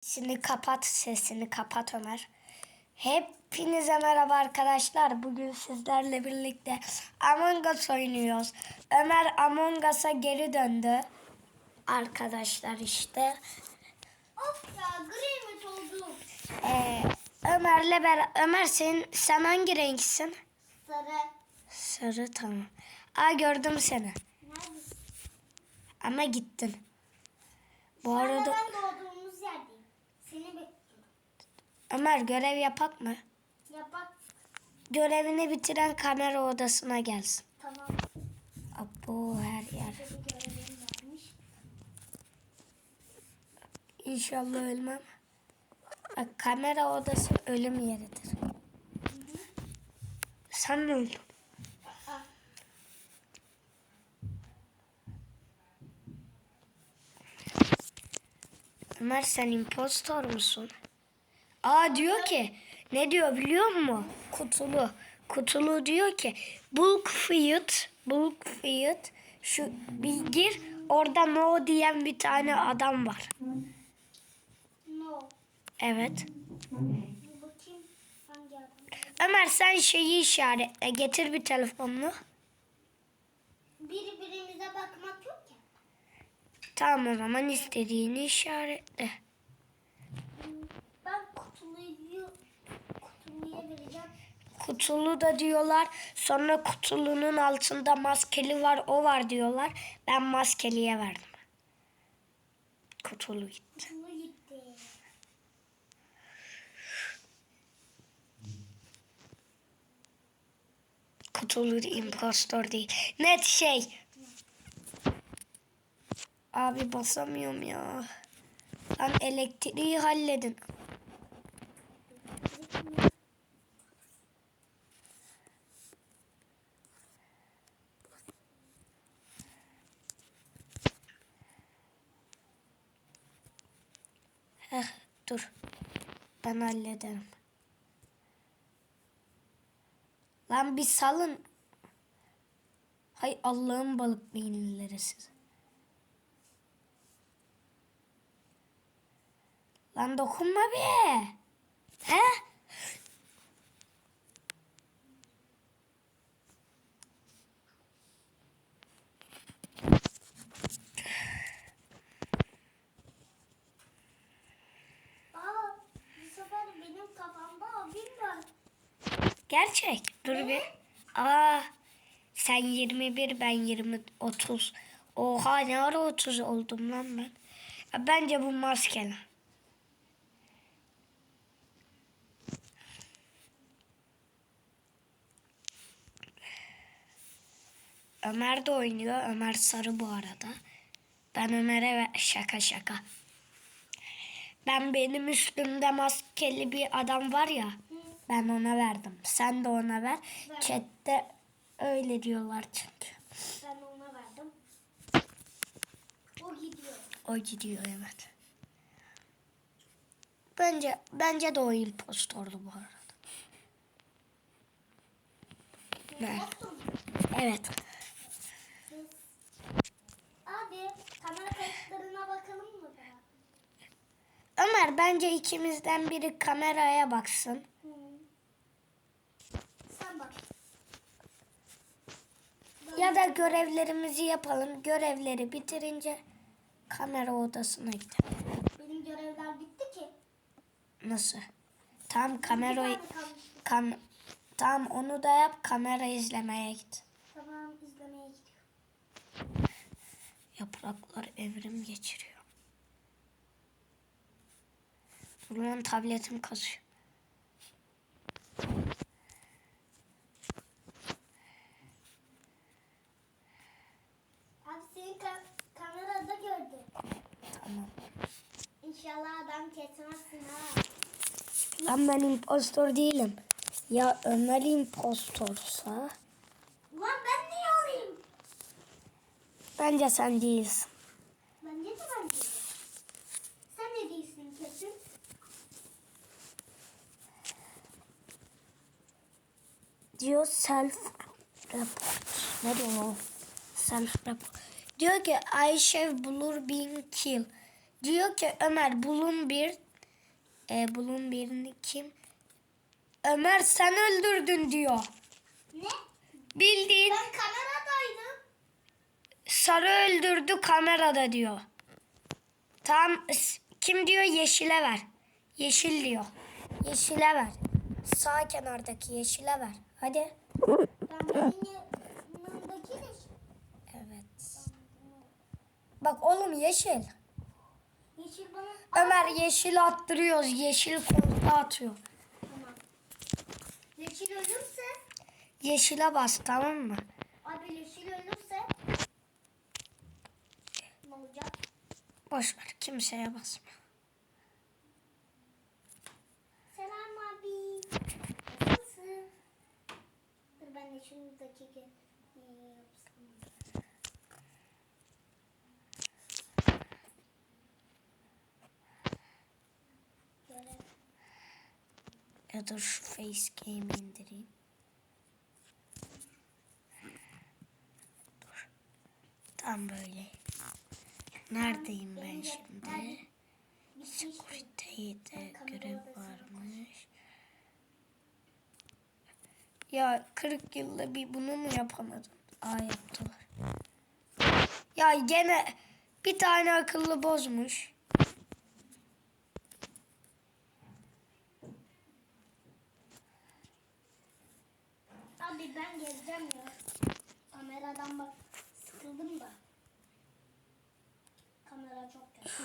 Sesini kapat, sesini kapat Ömer. Hepinize merhaba arkadaşlar. Bugün sizlerle birlikte Among Us oynuyoruz. Ömer Among Us'a geri döndü. Arkadaşlar işte. Of ya Grimmett oldum. Ee, Ömer'le beraber... Ömer sen, sen hangi renksin? Sarı. Sarı tamam. Aa gördüm seni. Neredesin? Ama gittin. Bu anda arada ben doğduğumuz Ömer görev yapak mı? Yapak. Görevini bitiren kamera odasına gelsin. Tamam. Abo her yer. İnşallah ölmem. Bak kamera odası ölüm yeridir. Sen mi öldün? Ömer sen impostor musun? Aa diyor ki ne diyor biliyor musun? Kutulu. Kutulu diyor ki bulk fiyat bulk fiyat şu bir gir orada no diyen bir tane adam var. no. Evet. Ömer sen şeyi işaretle getir bir telefonunu. Birbirimize bakmak yok ya. Tamam o zaman istediğini işaretle. Ben kutuluyu kutuluya vereceğim. Kutulu da diyorlar. Sonra kutulunun altında maskeli var o var diyorlar. Ben maskeliye verdim. Kutulu gitti. Kutulu gitti. Kutulu impostor değil. Net şey. Abi basamıyorum ya. Lan elektriği halledin. Heh, dur. Ben hallederim. Lan bir salın. Hay Allah'ın balık beyinlileri siz. Lan dokunma be. He? Aa, bu sefer benim kafamda abim var. Gerçek. Dur bir. Aa. Sen 21 ben 20 30. Oha ne ara 30 oldum lan ben. Ya bence bu maskeli. Ömer de oynuyor. Ömer sarı bu arada. Ben Ömer'e şaka şaka. Ben benim üstümde maskeli bir adam var ya. Ben ona verdim. Sen de ona ver. Ver. Chat'te öyle diyorlar çünkü. Ben ona verdim. O gidiyor. O gidiyor evet. Bence bence de o impostordu bu arada. Mu? Evet. Abi kamera kayıtlarına bakalım mı? Ömer bence ikimizden biri kameraya baksın. Hı. Sen bak. Ya da görevlerimizi yapalım. Görevleri bitirince kamera odasına gidelim. Benim görevler bitti ki. Nasıl? Tam kamerayı kam tam onu da yap kamera izlemeye git. Tamam izlemeye gidiyorum. Yapraklar evrim geçiriyor. Ulan tabletim kasıyor. Abi seni ka- kamerada gördüm. Tamam. Kesmezsin ha. Lan ben impostor değilim. Ya Ömer impostorsa Ulan ben niye olayım? bence sen değilsin. Bence de ben değilim. Sen ne değilsin kesin? Diyor self report. Ne diyor o? Self report. Diyor ki Ayşe bulur bin kill. Diyor ki Ömer bulun bir E, bulun birini kim? Ömer sen öldürdün diyor. Ne? Bildiğin Ben kameradaydım. sarı öldürdü kamerada diyor. Tam kim diyor yeşile ver. Yeşil diyor. Yeşile ver. Sağ kenardaki yeşile ver. Hadi. Ben Evet. Bak oğlum yeşil. Yeşil bana. Ömer yeşil attırıyoruz. Yeşil koltuğa atıyor. Tamam. Yeşil ölürse, Yeşile bas tamam mı? abi yeşil ölürse ne olacak? Boş ver kimseye basma. Selam abi. Nasılsın? Dur ben de şuradaki ge- e, yapsam. Görev. Ya dur şu face game indireyim. Dur. Tam böyle. Neredeyim ben şimdi? Security'de görev varmış. Ya 40 yılda bir bunu mu yapamadın? Aa yaptılar. Ya gene bir tane akıllı bozmuş. Abi ben geleceğim ya. Kameradan bak sıkıldım da. Kamera çok kötü.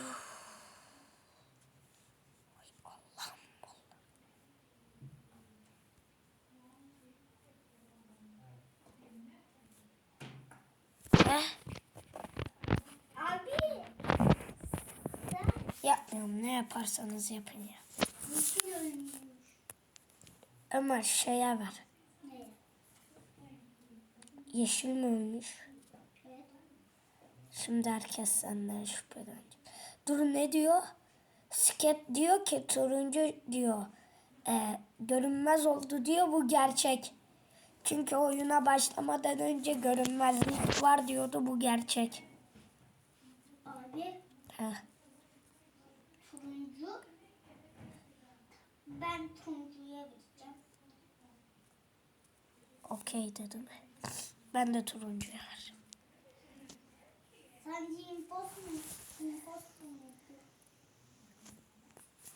Yapmıyorum ne yaparsanız yapın ya. Ömer şeye ver. Yeşil mi ölmüş? Evet. Şimdi herkes senden şüphelenecek. Dur ne diyor? Sket diyor ki turuncu diyor. e, görünmez oldu diyor bu gerçek. Çünkü oyuna başlamadan önce görünmezlik var diyordu bu gerçek. Abi Heh. turuncu. Ben turuncuya vereceğim. Okey dedim. Ben de turuncuya verdim. Sence imposter mu?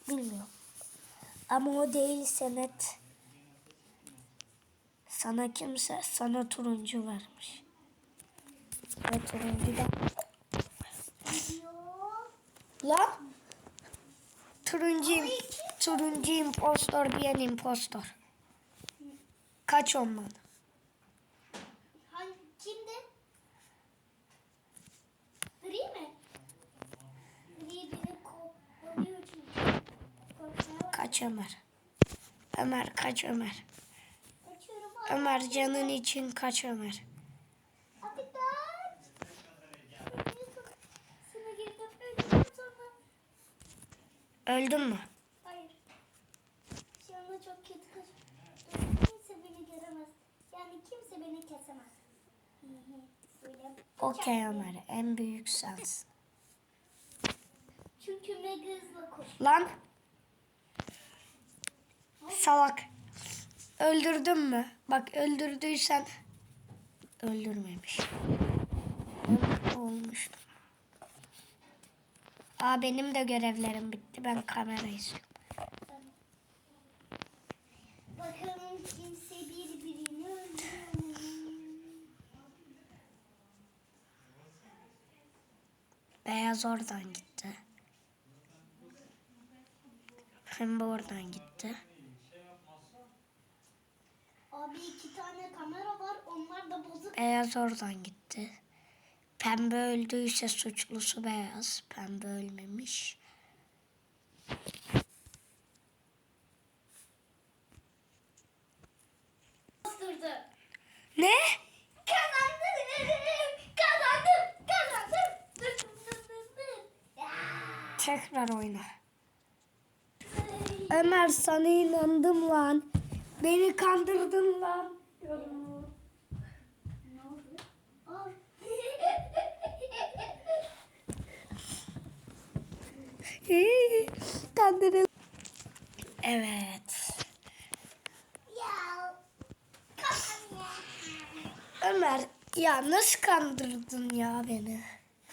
Bilmiyorum. Ama o değilse net. Sana kimse sana turuncu vermiş. Ve turuncu da. Lan turuncu turuncu impostor diyen impostor. Kaç ondan? Hangi kimdi? Gri mi? Gri beni kovalıyor çünkü. Korkmaya bak. Kaç Ömer? Ömer kaç Ömer? Ömer canın için kaç Ömer? Öldün mü? Hayır. Şu anda çok kötü kaçıyorum. Kimse beni göremez. Yani kimse beni kesemez. Okey Ömer en büyük sensin. Çünkü mega hızla koş. Lan salak. Öldürdün mü? Bak öldürdüysen öldürmemiş. Olmuştum. Aa benim de görevlerim bitti. Ben kamera izliyorum. Bakalım kimse birbirini öldürüyor mu? Beyaz oradan gitti. Pembe oradan gitti. Abi iki tane kamera var. Onlar da bozuk. Beyaz oradan gitti. Pembe öldüyse suçlusu beyaz. Pembe ölmemiş. Ne? Kazandım. Kazandım. Kazandım. Dur, dur, dur, dur. Ya. Tekrar oyna. Ömer sana inandım lan. Beni kandırdın lan. Ne oldu? Aa. Kandırıl. Evet. Ömer ya nasıl kandırdın ya beni?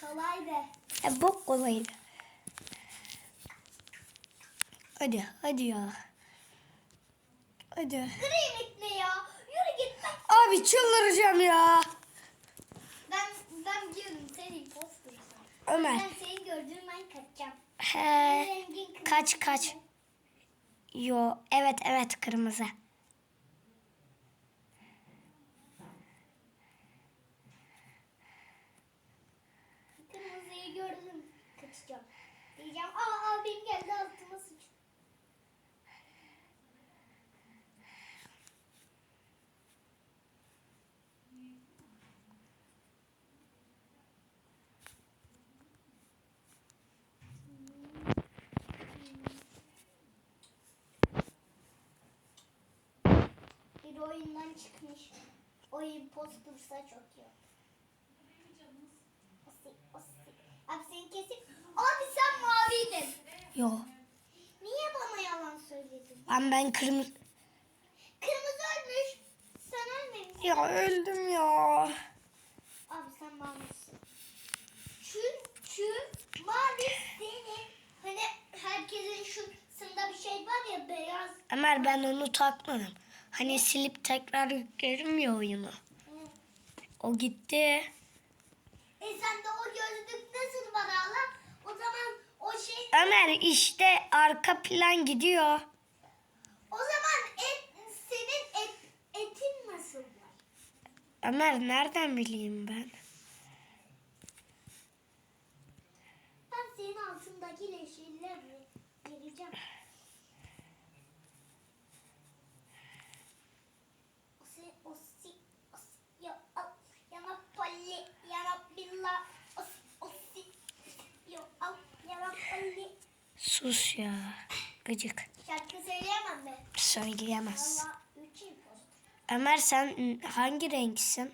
Kolay be. E bok kolaydı. Hadi hadi ya. Hadi. Greenwich ne ya? Yürü git bak. Abi çıldıracağım ya. Ben, ben biliyorum sen impostersun. Ömer. Ben seni gördüğüm ben kaçacağım. He. Kaç kaç. Yo evet evet kırmızı. Kırmızıyı gördüm. Kaçacağım. Diyeceğim aa abim geldi altıma sıçtı. Bir oyundan çıkmış. O impostersa çok iyi. Abi seni kesip... Abi sen maviydin. Yo. Niye bana yalan söyledin? Ben ben kırmızı. Kırmızı ölmüş. Sen ölmemişsin. Ya öldüm ya. Abi sen mavisin. Çünkü mavi senin hani herkesin şurasında bir şey var ya beyaz. Ömer ben onu takmadım. Hani silip tekrar yüklerim ya oyunu. O gitti. E sen de o gözlük nasıl var hala? O zaman o şey Ömer işte arka plan gidiyor. o zaman et, senin et, etin nasıl var? Ömer nereden bileyim? Ben Sus ya. Gıcık. Şarkı söyleyemem ben. Söyleyemez. Ömer sen hangi renksin?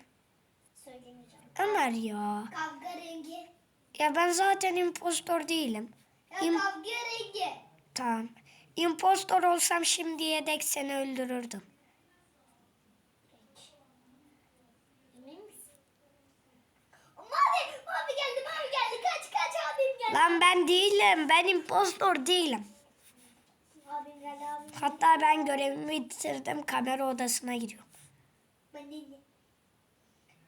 Söylemeyeceğim. Ömer ya. Kavga rengi. Ya ben zaten impostor değilim. Ya İm- kavga rengi. Tamam. İmpostor olsam şimdiye dek seni öldürürdüm. Emin misin? Mavi, mavi geldi, mavi geldi. Kaç, kaç abim geldi. Lan ben değilim. Ben impostor değilim. Hatta ben görevimi bitirdim. Kamera odasına gidiyorum. Ben de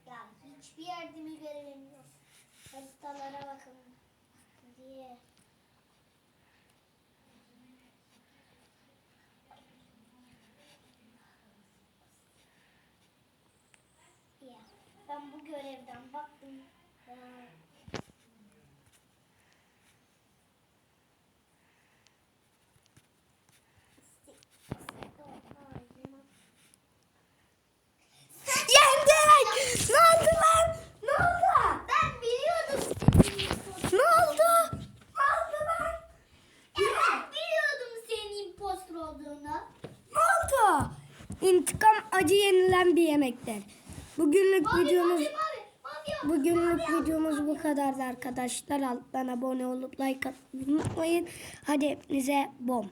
Ya hiçbir yerde mi görevim yok. Haritalara bakalım. Diye. Ben bu görevden baktım. Ya. Yendik! Ne oldu lan? Ne oldu? Ben biliyordum senin impostor. Ne oldu? Ne oldu lan? Ya ben biliyordum senin impostor olduğunu. Ne oldu? İntikam acı yemektir. Bugünlük Mavi, videomuz mavi, mavi, mavi, bugünlük mavi, videomuz bu kadardı arkadaşlar. Alttan abone olup like atmayı unutmayın. Hadi hepinize bom.